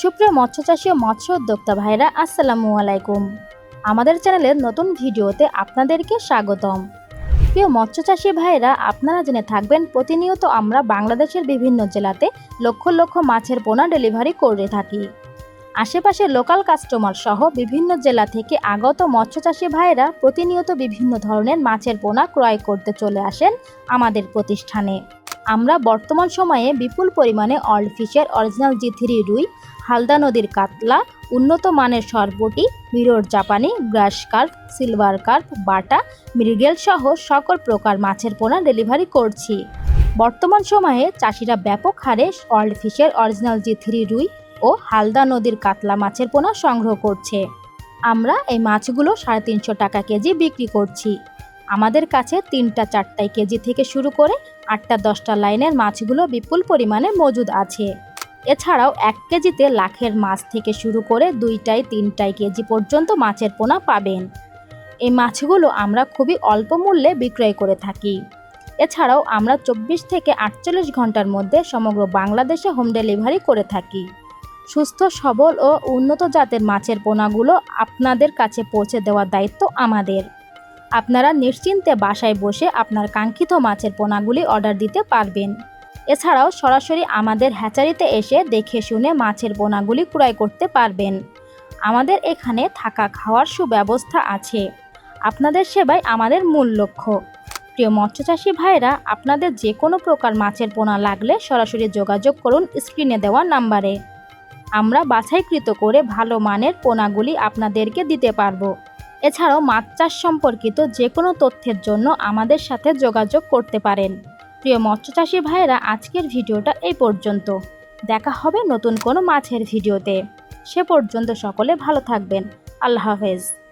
সুপ্রিয় মৎস্য চাষী ও মৎস্য উদ্যোক্তা ভাইরা আসসালামু আলাইকুম। আমাদের চ্যানেলের নতুন ভিডিওতে আপনাদেরকে স্বাগতম। প্রিয় মৎস্য চাষী ভাইরা আপনারা জেনে থাকবেন, প্রতিনিয়ত আমরা বাংলাদেশের বিভিন্ন জেলাতে লক্ষ লক্ষ মাছের পোনা ডেলিভারি করে থাকি। আশেপাশে লোকাল কাস্টমার সহ বিভিন্ন জেলা থেকে আগত মৎস্য চাষী ভাইরা প্রতিনিয়ত বিভিন্ন ধরনের মাছের পোনা ক্রয় করতে চলে আসেন আমাদের প্রতিষ্ঠানে। আমরা বর্তমান সময়ে বিপুল পরিমাণে অল্ড ফিশের অরিজিনাল জি থ্রি রুই, হালদা নদীর কাতলা, উন্নত মানের সরবটি মিরর জাপানি গ্রাস কার্প সিলভার কার্প বাটা মৃগেল সহ সকল প্রকার মাছের পোনা ডেলিভারি করছি। বর্তমান সময়ে চাষিরা ব্যাপক হারে অল্ড ফিশের অরিজিনাল জি থ্রি রুই ও হালদা নদীর কাতলা মাছের পোনা সংগ্রহ করছে। আমরা এই মাছগুলো সাড়ে তিনশো টাকা কেজি বিক্রি করছি। আমাদের কাছে তিনটা চারটায় কেজি থেকে শুরু করে আটটা দশটা লাইনের মাছগুলো বিপুল পরিমাণে মজুদ আছে। এছাড়াও এক কেজিতে লাখের মাছ থেকে শুরু করে দুইটাই তিনটাই কেজি পর্যন্ত মাছের পোনা পাবেন। এই মাছগুলো আমরা খুবই অল্প মূল্যে বিক্রয় করে থাকি। এছাড়াও আমরা চব্বিশ থেকে আটচল্লিশ ঘণ্টার মধ্যে সমগ্র বাংলাদেশে হোম ডেলিভারি করে থাকি। সুস্থ, সবল ও উন্নত জাতের মাছের পোনাগুলো আপনাদের কাছে পৌঁছে দেওয়ার দায়িত্ব আমাদের। আপনারা নিশ্চিন্তে বাসায় বসে আপনার কাঙ্ক্ষিত মাছের পোনাগুলি অর্ডার দিতে পারবেন। এছাড়াও সরাসরি আমাদের হ্যাচারিতে এসে দেখে শুনে মাছের পোনাগুলি ক্রয় করতে পারবেন। আমাদের এখানে থাকা খাওয়ার সুব্যবস্থা আছে। আপনাদের সেবাই আমাদের মূল লক্ষ্য। প্রিয় মৎস্যচাষী ভাইরা, আপনাদের যে কোনো প্রকার মাছের পোনা লাগলে সরাসরি যোগাযোগ করুন স্ক্রিনে দেওয়া নাম্বারে। আমরা বাছাইকৃত করে ভালো মানের পোনাগুলি আপনাদেরকে দিতে পারব। এছাড়াও মাছ চাষ সম্পর্কিত যে কোনো তথ্যের জন্য আমাদের সাথে যোগাযোগ করতে পারেন। প্রিয় মৎস্যচাষী ভাইয়েরা, আজকের ভিডিওটা এই পর্যন্ত। দেখা হবে নতুন কোনো মাছের ভিডিওতে। সে পর্যন্ত সকলে ভালো থাকবেন। আল্লাহ হাফেজ।